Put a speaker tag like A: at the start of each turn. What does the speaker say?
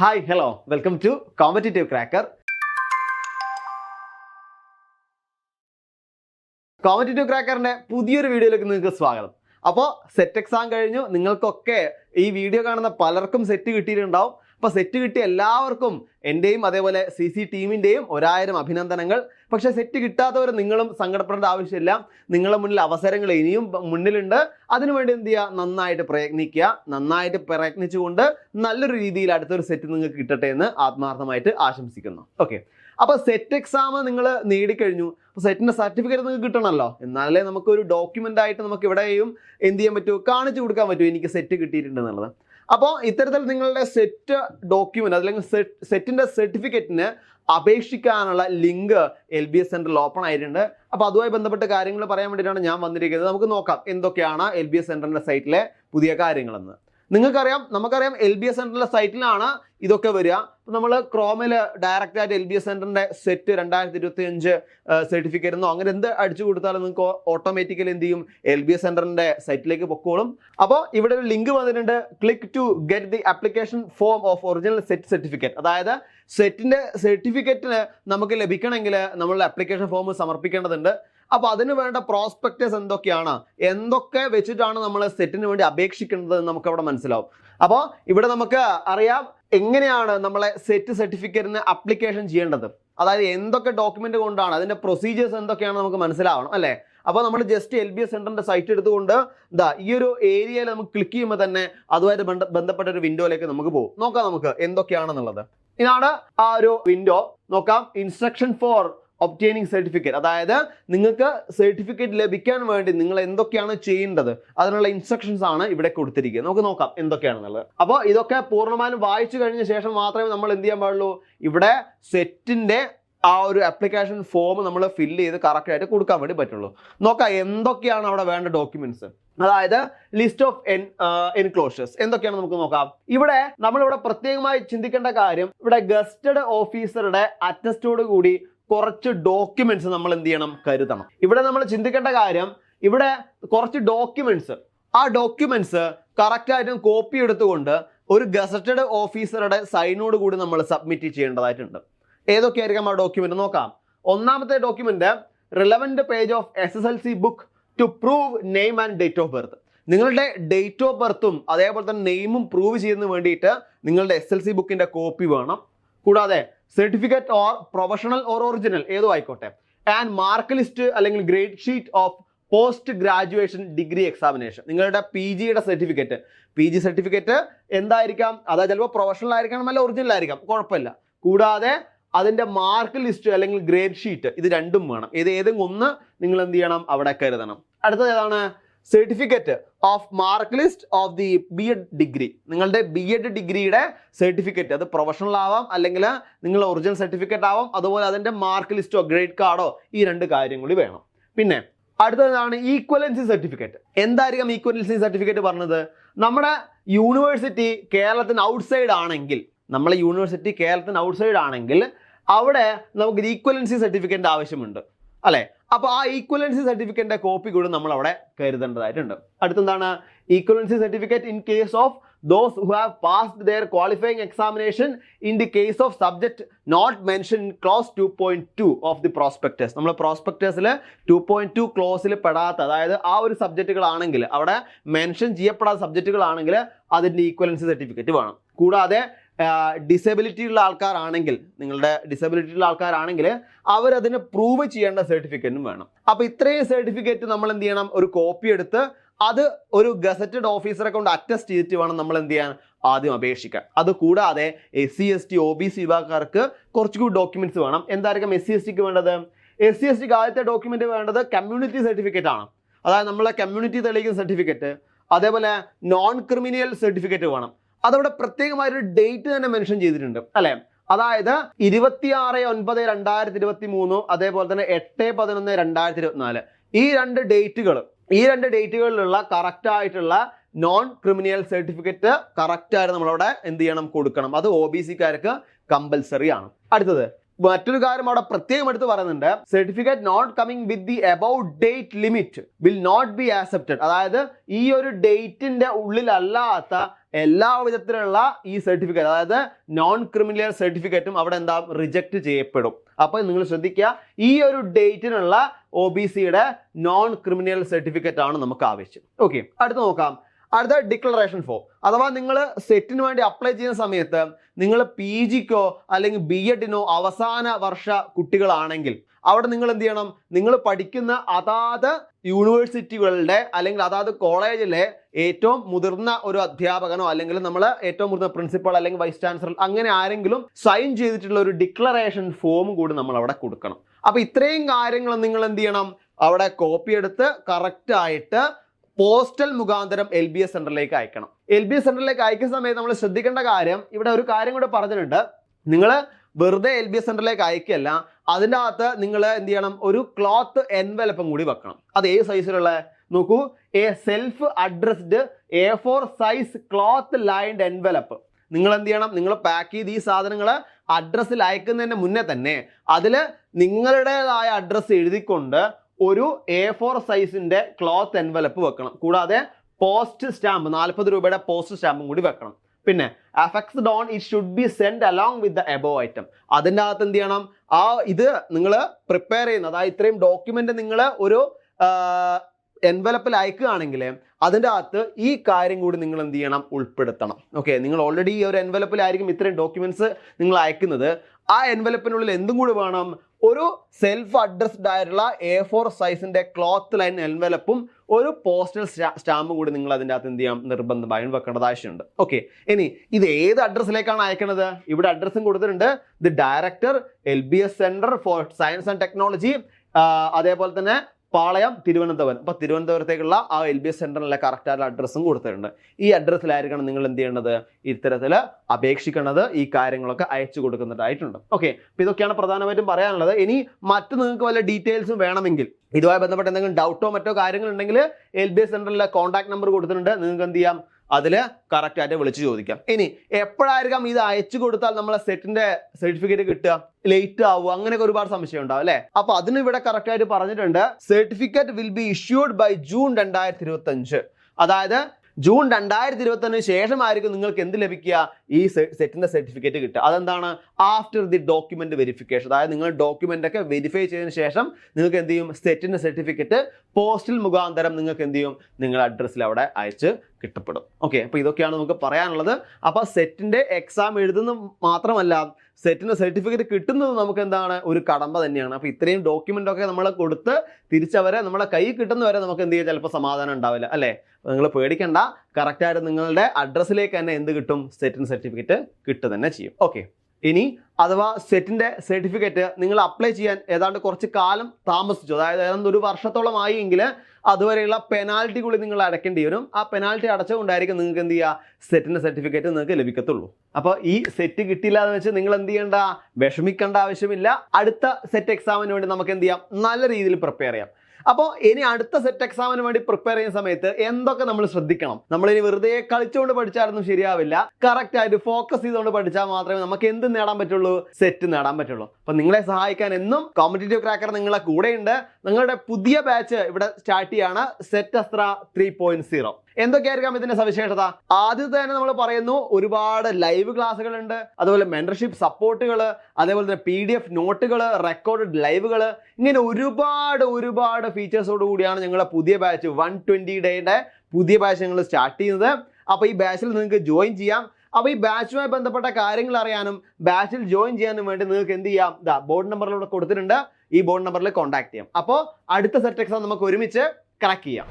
A: Hi hello welcome to Competitive Cracker Competitive ക്രാക്കറിന്റെ പുതിയൊരു വീഡിയോയിലേക്ക് നിങ്ങൾക്ക് സ്വാഗതം. അപ്പോൾ സെറ്റ് എക്സാം കഴിഞ്ഞു. നിങ്ങൾക്കൊക്കെ ഈ വീഡിയോ കാണുന്ന പലർക്കും സെറ്റ് കിട്ടിയിട്ടുണ്ടാവും. അപ്പോൾ സെറ്റ് കിട്ടിയ എല്ലാവർക്കും എന്റെയും അതേപോലെ സി സി ടീമിന്റെയും ഒരായിരം അഭിനന്ദനങ്ങൾ. പക്ഷെ സെറ്റ് കിട്ടാത്തവർ നിങ്ങളും സങ്കടപ്പെടേണ്ട ആവശ്യമില്ല. നിങ്ങളുടെ മുന്നിൽ അവസരങ്ങൾ ഇനിയും മുന്നിലുണ്ട്. അതിനുവേണ്ടി എന്ത് ചെയ്യുക? നന്നായിട്ട് പ്രയത്നിക്കുക. നന്നായിട്ട് പ്രയത്നിച്ചുകൊണ്ട് നല്ലൊരു രീതിയിൽ അടുത്തൊരു സെറ്റ് നിങ്ങൾക്ക് കിട്ടട്ടെ എന്ന് ആത്മാർത്ഥമായിട്ട് ആശംസിക്കുന്നു. ഓക്കെ അപ്പോൾ സെറ്റ് എക്സാം നിങ്ങൾ നേടിക്കഴിഞ്ഞു. അപ്പോൾ സെറ്റിന്റെ സർട്ടിഫിക്കറ്റ് നിങ്ങൾക്ക് കിട്ടണമല്ലോ. എന്നാലേ നമുക്കൊരു ഡോക്യുമെന്റ് ആയിട്ട് നമുക്ക് ഇവിടെയും എന്ത് ചെയ്യാൻ പറ്റുമോ കാണിച്ചു കൊടുക്കാൻ പറ്റുമോ എനിക്ക് സെറ്റ് കിട്ടിയിട്ടുണ്ട് എന്നുള്ളത്. അപ്പോൾ ഇത്തരത്തിൽ നിങ്ങളുടെ സെറ്റ് ഡോക്യുമെന്റ് അല്ലെങ്കിൽ സെറ്റിന്റെ സർട്ടിഫിക്കറ്റിന് അപേക്ഷിക്കാനുള്ള ലിങ്ക് എൽ ബി എസ് സെന്ററിൽ ഓപ്പൺ ആയിട്ടുണ്ട്. അപ്പോൾ അതുമായി ബന്ധപ്പെട്ട കാര്യങ്ങൾ പറയാൻ വേണ്ടിയിട്ടാണ് ഞാൻ വന്നിരിക്കുന്നത്. നമുക്ക് നോക്കാം എന്തൊക്കെയാണ് എൽ ബി എസ് സെന്ററിന്റെ സൈറ്റിലെ പുതിയ കാര്യങ്ങളെന്ന്. നിങ്ങൾക്കറിയാം നമുക്കറിയാം എൽ ബി എസ് സെന്ററിലെ സൈറ്റിലാണ് ഇതൊക്കെ വരിക. നമ്മൾ ക്രോമിൽ ഡയറക്റ്റ് ആയിട്ട് എൽ ബി എസ് സെന്ററിന്റെ സെറ്റ് രണ്ടായിരത്തി ഇരുപത്തി അഞ്ച് സർട്ടിഫിക്കറ്റ് എന്നോ അങ്ങനെ എന്ത് അടിച്ചു കൊടുത്താലും നിങ്ങൾക്ക് ഓട്ടോമാറ്റിക്കലി എന്ത് ചെയ്യും? എൽ ബി എസ് സെന്ററിന്റെ സൈറ്റിലേക്ക് പൊക്കോളും. അപ്പോൾ ഇവിടെ ഒരു ലിങ്ക് വന്നിട്ടുണ്ട്. Click to get the application form of original SET certificate അതായത് സെറ്റിന്റെ സർട്ടിഫിക്കറ്റിന് നമുക്ക് ലഭിക്കണമെങ്കിൽ നമ്മൾ ആപ്ലിക്കേഷൻ ഫോം സമർപ്പിക്കേണ്ടതുണ്ട്. അപ്പോൾ അതിന് വേണ്ട പ്രോസ്പെക്റ്റസ് എന്തൊക്കെയാണ്? എന്തൊക്കെ വെച്ചിട്ടാണ് നമ്മൾ സെറ്റിന് വേണ്ടി അപേക്ഷിക്കേണ്ടത് നമുക്ക് അവിടെ മനസ്സിലാവും. അപ്പോൾ ഇവിടെ നമുക്ക് അറിയാം എങ്ങനെയാണ് നമ്മളെ സെറ്റ് സർട്ടിഫിക്കറ്റിന് അപ്ലിക്കേഷൻ ചെയ്യേണ്ടത്. അതായത് എന്തൊക്കെ ഡോക്യുമെന്റ് കൊണ്ടാണ് അതിന്റെ പ്രൊസീജിയേഴ്സ് എന്തൊക്കെയാണ് നമുക്ക് മനസ്സിലാവണം അല്ലേ? അപ്പോൾ നമ്മൾ ജസ്റ്റ് എൽ ബി എസ് സെന്ററിന്റെ സൈറ്റ് എടുത്തുകൊണ്ട് ദാ ഈ ഒരു ഏരിയയിൽ നമുക്ക് ക്ലിക്ക് ചെയ്യുമ്പോൾ തന്നെ അതുമായിട്ട് ബന്ധ- ബന്ധപ്പെട്ട ഒരു വിൻഡോയിലേക്ക് നമുക്ക് പോകും. നോക്കാം നമുക്ക് എന്തൊക്കെയാണെന്നുള്ളത്. ഇതാണ് ആ ഒരു വിൻഡോ നോക്കാം. ഇൻസ്ട്രക്ഷൻ ഫോർ ഒബ്റ്റെയിനിങ് സർട്ടിഫിക്കറ്റ് അതായത് നിങ്ങൾക്ക് സർട്ടിഫിക്കറ്റ് ലഭിക്കാൻ വേണ്ടി നിങ്ങൾ എന്തൊക്കെയാണ് ചെയ്യേണ്ടത്? അതിനുള്ള ഇൻസ്ട്രക്ഷൻസ് ആണ് ഇവിടെ കൊടുത്തിരിക്കുന്നത്. നമുക്ക് നോക്കാം എന്തൊക്കെയാണെന്നുള്ളത്. അപ്പോൾ ഇതൊക്കെ പൂർണമായും വായിച്ചു കഴിഞ്ഞ ശേഷം മാത്രമേ നമ്മൾ എന്ത് ചെയ്യാൻ പാടുള്ളൂ? ഇവിടെ സെറ്റിന്റെ ആ ഒരു ആപ്ലിക്കേഷൻ ഫോം നമ്മൾ ഫില്ല് ചെയ്ത് കറക്റ്റായിട്ട് കൊടുക്കാൻ വേണ്ടി പറ്റുള്ളൂ. നോക്കാം എന്തൊക്കെയാണ് അവിടെ വേണ്ട ഡോക്യുമെന്റ്സ് അതായത് ലിസ്റ്റ് ഓഫ് എൻ എൻക്ലോഷേഴ്സ് എന്തൊക്കെയാണ് നമുക്ക് നോക്കാം? ഇവിടെ നമ്മളിവിടെ പ്രത്യേകമായി ചിന്തിക്കേണ്ട കാര്യം ഇവിടെ ഗസ്റ്റഡ് ഓഫീസറുടെ അറ്റസ്റ്റോട് കൂടി കുറച്ച് ഡോക്യുമെന്റ്സ് നമ്മൾ എന്ത് ചെയ്യണം? കരുതണം. ഇവിടെ നമ്മൾ ചിന്തിക്കേണ്ട കാര്യം ഇവിടെ കുറച്ച് ഡോക്യുമെന്റ്സ് ആ ഡോക്യുമെന്റ്സ് കറക്റ്റായിട്ടും കോപ്പി എടുത്തുകൊണ്ട് ഒരു ഗസറ്റഡ് ഓഫീസറുടെ സൈനോട് കൂടി നമ്മൾ സബ്മിറ്റ് ചെയ്യേണ്ടതായിട്ടുണ്ട്. ഏതൊക്കെയായിരിക്കാം ആ ഡോക്യുമെന്റ് നോക്കാം. ഒന്നാമത്തെ document relevant page of S S L C book to prove name and date of birth നിങ്ങളുടെ ഡേറ്റ് ഓഫ് ബർത്തും അതേപോലെ തന്നെ നെയിമും പ്രൂവ് ചെയ്യുന്നതിന് വേണ്ടിയിട്ട് നിങ്ങളുടെ എസ് എൽ സി ബുക്കിന്റെ കോപ്പി വേണം. കൂടാതെ certificate or professional or original ഏതോ ആയിക്കോട്ടെ. ആൻഡ് മാർക്ക് ലിസ്റ്റ് അല്ലെങ്കിൽ grade sheet of post graduation degree examination നിങ്ങളുടെ പി ജിയുടെ സർട്ടിഫിക്കറ്റ് പി ജി സർട്ടിഫിക്കറ്റ് എന്തായിരിക്കാം? അതായത് ചിലപ്പോൾ പ്രൊഫഷണൽ ആയിരിക്കണം അല്ല ഒറിജിനൽ ആയിരിക്കാം. കുഴപ്പമില്ല. കൂടാതെ അതിന്റെ മാർക്ക് ലിസ്റ്റ് അല്ലെങ്കിൽ ഗ്രേഡ് ഷീറ്റ് ഇത് രണ്ടും വേണം. ഇത് ഏതെങ്കിലും ഒന്ന് നിങ്ങൾ എന്ത് ചെയ്യണം? അവിടെ കരുതണം. അടുത്തത് ഏതാണ്? Certificate of mark list of the B Ed degree നിങ്ങളുടെ ബി എഡ് ഡിഗ്രിയുടെ സർട്ടിഫിക്കറ്റ് അത് പ്രൊഫഷണൽ ആവാം അല്ലെങ്കിൽ നിങ്ങൾ ഒറിജിനൽ സർട്ടിഫിക്കറ്റ് ആവാം അതുപോലെ അതിന്റെ മാർക്ക് ലിസ്റ്റോ ഗ്രേഡ് കാർഡോ ഈ രണ്ട് കാര്യം കൂടി വേണം. പിന്നെ അടുത്തതാണ് ഈക്വലൻസി സർട്ടിഫിക്കറ്റ് എന്തായിരിക്കും ഈക്വലൻസി സർട്ടിഫിക്കറ്റ് പറഞ്ഞത്? നമ്മുടെ യൂണിവേഴ്സിറ്റി കേരളത്തിന് ഔട്ട്സൈഡ് ആണെങ്കിൽ നമ്മളെ യൂണിവേഴ്സിറ്റി കേരളത്തിന് ഔട്ട്സൈഡ് ആണെങ്കിൽ അവിടെ നമുക്ക് ഈക്വലൻസി സർട്ടിഫിക്കറ്റ് ആവശ്യമുണ്ട്. അല്ലെ? അപ്പോൾ ആ ഈക്വലൻസി സർട്ടിഫിക്കറ്റിന്റെ കോപ്പി കൂടെ നമ്മൾ അവിടെ കരുതേണ്ടതായിട്ടുണ്ട്. അടുത്തെന്താണ്? Equivalency certificate in case of those who have passed their qualifying examination in the case of subject not mention in clause two point two of the prospectus നമ്മൾ പ്രോസ്പെക്ടേഴ്സിൽ ടു പോയിന്റ് ടു ക്ലോസിൽ പെടാത്ത അതായത് ആ ഒരു സബ്ജക്റ്റുകളാണെങ്കിൽ അവിടെ മെൻഷൻ ചെയ്യപ്പെടാത്ത സബ്ജക്റ്റുകളാണെങ്കിൽ അതിന്റെ ഈക്വലൻസി സർട്ടിഫിക്കറ്റ് വേണം. കൂടാതെ ഡിസബിലിറ്റി ഉള്ള ആൾക്കാരാണെങ്കിൽ നിങ്ങളുടെ ഡിസബിലിറ്റി ഉള്ള ആൾക്കാരാണെങ്കിൽ അവരതിന് പ്രൂവ് ചെയ്യേണ്ട സർട്ടിഫിക്കറ്റും വേണം. അപ്പോൾ ഇത്രയും സർട്ടിഫിക്കറ്റ് നമ്മൾ എന്ത് ചെയ്യണം? ഒരു കോപ്പി എടുത്ത് അത് ഒരു ഗസറ്റഡ് ഓഫീസറെ കൊണ്ട് അറ്റസ്റ്റ് ചെയ്തിട്ട് വേണം നമ്മൾ എന്ത് ചെയ്യാൻ ആദ്യം അപേക്ഷിക്കാൻ. അത് കൂടാതെ S C S T O B C വിഭാഗക്കാർക്ക് കുറച്ചുകൂടി ഡോക്യുമെന്റ്സ് വേണം. എന്തായിരിക്കും എസ് സി എസ് ടിക്ക് വേണ്ടത്? എസ് സി എസ് ടിക്ക് ആദ്യത്തെ ഡോക്യുമെന്റ് വേണ്ടത് കമ്മ്യൂണിറ്റി സർട്ടിഫിക്കറ്റ് ആണ്. അതായത് നമ്മളെ കമ്മ്യൂണിറ്റി തെളിയിക്കുന്ന സർട്ടിഫിക്കറ്റ് അതേപോലെ നോൺ ക്രിമിനൽ സർട്ടിഫിക്കറ്റ് വേണം. അതവിടെ പ്രത്യേകമായ ഒരു ഡേറ്റ് തന്നെ മെൻഷൻ ചെയ്തിട്ടുണ്ട്. അല്ലെ? അതായത് ഇരുപത്തിയാറ് ഒൻപത് രണ്ടായിരത്തി ഇരുപത്തി മൂന്ന് അതേപോലെ തന്നെ എട്ട് പതിനൊന്ന് രണ്ടായിരത്തി ഇരുപത്തിനാല് ഈ രണ്ട് ഡേറ്റുകൾ ഈ രണ്ട് ഡേറ്റുകളിലുള്ള കറക്റ്റ് ആയിട്ടുള്ള നോൺ ക്രിമിനൽ സർട്ടിഫിക്കറ്റ് കറക്റ്റ് ആയിട്ട് നമ്മളവിടെ എന്ത് ചെയ്യണം? കൊടുക്കണം. അത് ഒ ബി സിക്കാർക്ക് കമ്പൽസറി ആണ്. അടുത്തത് മറ്റൊരു കാര്യം അവിടെ പ്രത്യേകം എടുത്ത് പറയുന്നുണ്ട്. Certificate not coming with the about date limit will not be accepted അതായത് ഈ ഒരു ഡേറ്റിന്റെ ഉള്ളിലല്ലാത്ത എല്ലാ വിധത്തിലുള്ള ഈ സർട്ടിഫിക്കറ്റ് അതായത് നോൺ ക്രിമിനൽ സർട്ടിഫിക്കറ്റും അവിടെ എന്താ റിജക്റ്റ് ചെയ്യപ്പെടും. അപ്പോൾ നിങ്ങൾ ശ്രദ്ധിക്കുക ഈ ഒരു ഡേറ്റിനുള്ള ഒ ബി സിയുടെ നോൺ ക്രിമിനൽ സർട്ടിഫിക്കറ്റ് ആണ് നമുക്ക് ആവശ്യം. ഓക്കെ അടുത്ത് നോക്കാം. അടുത്ത ഡിക്ലറേഷൻ ഫോം അഥവാ നിങ്ങൾ സെറ്റിന് വേണ്ടി അപ്ലൈ ചെയ്യുന്ന സമയത്ത് നിങ്ങൾ പി ജിക്കോ അല്ലെങ്കിൽ ബി എഡിനോ അവസാന വർഷ കുട്ടികളാണെങ്കിൽ അവിടെ നിങ്ങൾ എന്ത് ചെയ്യണം? നിങ്ങൾ പഠിക്കുന്ന അതാത് യൂണിവേഴ്സിറ്റികളുടെ അല്ലെങ്കിൽ അതാത് കോളേജിലെ ഏറ്റവും മുതിർന്ന ഒരു അധ്യാപകനോ അല്ലെങ്കിൽ നമ്മൾ ഏറ്റവും മുതിർന്ന പ്രിൻസിപ്പൾ അല്ലെങ്കിൽ വൈസ് ചാൻസലർ അങ്ങനെ ആരെങ്കിലും സൈൻ ചെയ്തിട്ടുള്ള ഒരു ഡിക്ലറേഷൻ ഫോം കൂടി നമ്മൾ അവിടെ കൊടുക്കണം. അപ്പൊ ഇത്രയും കാര്യങ്ങൾ നിങ്ങൾ എന്ത് ചെയ്യണം? അവിടെ കോപ്പി എടുത്ത് കറക്റ്റ് ആയിട്ട് പോസ്റ്റൽ മുഖാന്തരം എൽ ബി എസ് സെന്ററിലേക്ക് അയക്കണം. എൽ ബി എസ് സെന്ററിലേക്ക് അയക്കുന്ന സമയത്ത് നമ്മൾ ശ്രദ്ധിക്കേണ്ട കാര്യം ഇവിടെ ഒരു കാര്യം കൂടെ പറഞ്ഞിട്ടുണ്ട്. നിങ്ങൾ വെറുതെ എൽ ബി എസ് സെന്ററിലേക്ക് അയക്കുകയല്ല അതിന്റെ അകത്ത് നിങ്ങൾ എന്ത് ചെയ്യണം? ഒരു ക്ലോത്ത് എൻവലപ്പും കൂടി വെക്കണം. അത് ഏത് സൈസിലുള്ള നോക്കൂ a self addressed A four size cloth lined envelope നിങ്ങൾ എന്ത് ചെയ്യണം? നിങ്ങൾ പാക്ക് ചെയ്ത് ഈ സാധനങ്ങൾ അഡ്രസ്സിൽ അയക്കുന്നതിന് മുന്നേ തന്നെ അതിൽ നിങ്ങളുടേതായ അഡ്രസ്സ് എഴുതിക്കൊണ്ട് ഒരു എ ഫോർ സൈസിന്റെ ക്ലോത്ത് എൻവലപ്പ് വെക്കണം. കൂടാതെ പോസ്റ്റ് സ്റ്റാമ്പ് നാൽപ്പത് രൂപയുടെ പോസ്റ്റ് സ്റ്റാമ്പും കൂടി വെക്കണം. പിന്നെ affix Don it should be send along with the above item അതിന്റെ അകത്ത് എന്ത് ചെയ്യണം? ആ ഇത് നിങ്ങൾ പ്രിപ്പയർ ചെയ്യുന്ന അതായത് ഇത്രയും ഡോക്യുമെന്റ് നിങ്ങൾ ഒരു എൻവലപ്പിൽ അയക്കുകയാണെങ്കിൽ അതിന്റെ അകത്ത് ഈ കാര്യം കൂടി നിങ്ങൾ എന്ത് ചെയ്യണം? ഉൾപ്പെടുത്തണം. ഓക്കെ നിങ്ങൾ ഓൾറെഡി ഈ ഒരു എൻവലപ്പിലായിരിക്കും ഇത്രയും ഡോക്യുമെന്റ്സ് നിങ്ങൾ അയക്കുന്നത്. ആ എൻവലപ്പിനുള്ളിൽ എന്തും കൂടി വേണം? ഒരു സെൽഫ് അഡ്രസ്ഡ് ആയിട്ടുള്ള എ ഫോർ സൈസിന്റെ ക്ലോത്ത് ലൈൻ എൻവലപ്പും ഒരു പോസ്റ്റൽ സ്റ്റാമ്പും കൂടി നിങ്ങൾ അതിന്റെ അകത്ത് എന്ത് ചെയ്യാം? നിർബന്ധമായും വെക്കേണ്ടത് ആവശ്യമുണ്ട്. ഓക്കെ ഇനി ഇത് ഏത് അഡ്രസ്സിലേക്കാണ് അയക്കുന്നത് ഇവിടെ അഡ്രസ്സും കൊടുത്തിട്ടുണ്ട്. The director L B S centre for science and technology അതേപോലെ തന്നെ പാളയം തിരുവനന്തപുരം. അപ്പോൾ തിരുവനന്തപുരത്തേക്കുള്ള ആ എൽ ബി എസ് സെന്ററിലെ കറക്റ്റായിട്ടുള്ള അഡ്രസ്സും കൊടുത്തിട്ടുണ്ട്. ഈ അഡ്രസ്സിലായിരിക്കണം നിങ്ങൾ എന്ത് ചെയ്യേണ്ടത്? ഇത്തരത്തിൽ അപേക്ഷിക്കേണ്ടത് ഈ കാര്യങ്ങളൊക്കെ അയച്ചു കൊടുക്കുന്നതായിട്ടുണ്ട്. ഓക്കെ അപ്പോൾ ഇതൊക്കെയാണ് പ്രധാനമായിട്ടും പറയാനുള്ളത്. ഇനി മറ്റു നിങ്ങൾക്ക് വല്ല ഡീറ്റെയിൽസും വേണമെങ്കിൽ ഇതുമായി ബന്ധപ്പെട്ട് എന്തെങ്കിലും ഡൗട്ടോ മറ്റോ കാര്യങ്ങളുണ്ടെങ്കിൽ എൽ ബി എസ് സെന്ററിലെ കോൺടാക്ട് നമ്പർ കൊടുത്തിട്ടുണ്ട്. നിങ്ങൾക്ക് എന്ത് ചെയ്യാം? അതിൽ കറക്റ്റ് ആയിട്ട് വിളിച്ച് ചോദിക്കാം. ഇനി എപ്പോഴായിരിക്കാം ഇത് അയച്ചു കൊടുത്താൽ നമ്മളെ സെറ്റിന്റെ സർട്ടിഫിക്കറ്റ് കിട്ടുക? ലേറ്റ് ആവുക? അങ്ങനെയൊക്കെ ഒരുപാട് സംശയം ഉണ്ടാവും അല്ലെ? അപ്പൊ അതിന് ഇവിടെ കറക്റ്റ് ആയിട്ട് പറഞ്ഞിട്ടുണ്ട്. Certificate will be issued by June രണ്ടായിരത്തി ഇരുപത്തി അതായത് ജൂൺ രണ്ടായിരത്തി ഇരുപത്തി ശേഷമായിരിക്കും നിങ്ങൾക്ക് എന്ത് ലഭിക്കുക? ഈ സെറ്റിന്റെ സർട്ടിഫിക്കറ്റ് കിട്ടുക. അതെന്താണ്? ആഫ്റ്റർ ദി ഡോക്യുമെന്റ് വെരിഫിക്കേഷൻ അതായത് നിങ്ങൾ ഡോക്യുമെന്റ് ഒക്കെ വെരിഫൈ ചെയ്തതിന് ശേഷം നിങ്ങൾക്ക് എന്ത് ചെയ്യും? സെറ്റിന്റെ സർട്ടിഫിക്കറ്റ് പോസ്റ്റൽ മുഖാന്തരം നിങ്ങൾക്ക് എന്ത് ചെയ്യും? നിങ്ങളുടെ അഡ്രസ്സിൽ അവിടെ അയച്ച് കിട്ടപ്പെടും. ഓക്കെ അപ്പോൾ ഇതൊക്കെയാണ് നമുക്ക് പറയാനുള്ളത്. അപ്പോൾ സെറ്റിന്റെ എക്സാം എഴുതുന്ന മാത്രമല്ല സെറ്റിന് സർട്ടിഫിക്കറ്റ് കിട്ടുന്നത് നമുക്ക് എന്താണ് ഒരു കടമ്പ തന്നെയാണ്. അപ്പോൾ ഇത്രയും ഡോക്യുമെന്റ് ഒക്കെ നമ്മൾ കൊടുത്ത് തിരിച്ചവരെ നമ്മളെ കൈ കിട്ടുന്നവരെ നമുക്ക് എന്ത് ചെയ്യാം? ചിലപ്പോൾ സമാധാനം ഉണ്ടാവില്ല അല്ലേ? നിങ്ങൾ പേടിക്കണ്ട. കറക്റ്റായിട്ട് നിങ്ങളുടെ അഡ്രസ്സിലേക്ക് തന്നെ എന്ത് കിട്ടും? സെറ്റിന് സർട്ടിഫിക്കറ്റ് കിട്ടുക തന്നെ ചെയ്യും. ഓക്കെ ഇനി അഥവാ സെറ്റിന്റെ സർട്ടിഫിക്കറ്റ് നിങ്ങൾ അപ്ലൈ ചെയ്യാൻ ഏതാണ്ട് കുറച്ച് കാലം താമസിച്ചു. അതായത് ഏതാണ്ട് ഒരു വർഷത്തോളം ആയി എങ്കിൽ അതുവരെയുള്ള പെനാൽറ്റി കൂടി നിങ്ങൾ അടയ്ക്കേണ്ടി വരും. ആ പെനാൽറ്റി അടച്ചുകൊണ്ടായിരിക്കും നിങ്ങൾക്ക് എന്ത് ചെയ്യുക? സെറ്റിന്റെ സർട്ടിഫിക്കറ്റ് നിങ്ങൾക്ക് ലഭിക്കത്തുള്ളൂ. അപ്പോൾ ഈ സെറ്റ് കിട്ടിയില്ല എന്ന് വെച്ചാൽ നിങ്ങൾ എന്ത് ചെയ്യേണ്ട? വിഷമിക്കേണ്ട ആവശ്യമില്ല. അടുത്ത സെറ്റ് എക്സാമിന് വേണ്ടി നമുക്ക് എന്ത് ചെയ്യാം? നല്ല രീതിയിൽ പ്രിപ്പയർ ചെയ്യാം. അപ്പോൾ ഇനി അടുത്ത സെറ്റ് എക്സാമിന് വേണ്ടി പ്രിപ്പയർ ചെയ്യുന്ന സമയത്ത് എന്തൊക്കെ നമ്മൾ ശ്രദ്ധിക്കണം? നമ്മൾ ഇനി വെറുതെ കളിച്ചുകൊണ്ട് പഠിച്ചാലൊന്നും ശരിയാവില്ല. കറക്റ്റ് ആയിട്ട് ഫോക്കസ് ചെയ്തുകൊണ്ട് പഠിച്ചാൽ മാത്രമേ നമുക്ക് എന്ത് നേടാൻ പറ്റുള്ളൂ? സെറ്റ് നേടാൻ പറ്റുള്ളൂ. അപ്പൊ നിങ്ങളെ സഹായിക്കാൻ എന്നും കോമ്പറ്റേറ്റീവ് ക്രാക്കർ നിങ്ങളെ കൂടെയുണ്ട്. നിങ്ങളുടെ പുതിയ ബാച്ച് ഇവിടെ സ്റ്റാർട്ട് ചെയ്യാണ്. Set Astra three point zero എന്തൊക്കെയായിരിക്കാം ഇതിന്റെ സവിശേഷത? ആദ്യത്തെ തന്നെ നമ്മൾ പറയുന്നു ഒരുപാട് ലൈവ് ക്ലാസ്സുകൾ ഉണ്ട് അതുപോലെ മെന്റർഷിപ്പ് സപ്പോർട്ടുകൾ അതേപോലെ തന്നെ പി ഡി എഫ് നോട്ടുകൾ റെക്കോർഡ് ലൈവുകൾ ഇങ്ങനെ ഒരുപാട് ഒരുപാട് ഫീച്ചേഴ്സോട് കൂടിയാണ് ഞങ്ങളുടെ പുതിയ ബാച്ച് വൺ ട്വന്റി ഡേയുടെ പുതിയ ബാച്ച് ഞങ്ങൾ സ്റ്റാർട്ട് ചെയ്യുന്നത്. അപ്പോൾ ഈ ബാച്ചിൽ നിങ്ങൾക്ക് ജോയിൻ ചെയ്യാം. അപ്പോൾ ഈ ബാച്ചുമായി ബന്ധപ്പെട്ട കാര്യങ്ങൾ അറിയാനും ബാച്ചിൽ ജോയിൻ ചെയ്യാനും വേണ്ടി നിങ്ങൾക്ക് എന്ത് ചെയ്യാം? ഇതാ ബോർഡ് നമ്പറിലൂടെ കൊടുത്തിട്ടുണ്ട്. ഈ ബോർഡ് നമ്പറിൽ കോൺടാക്ട് ചെയ്യാം. അപ്പോൾ അടുത്ത സെറ്റ് എക്സാം നമുക്ക് ഒരുമിച്ച് കണക്ട് ചെയ്യാം.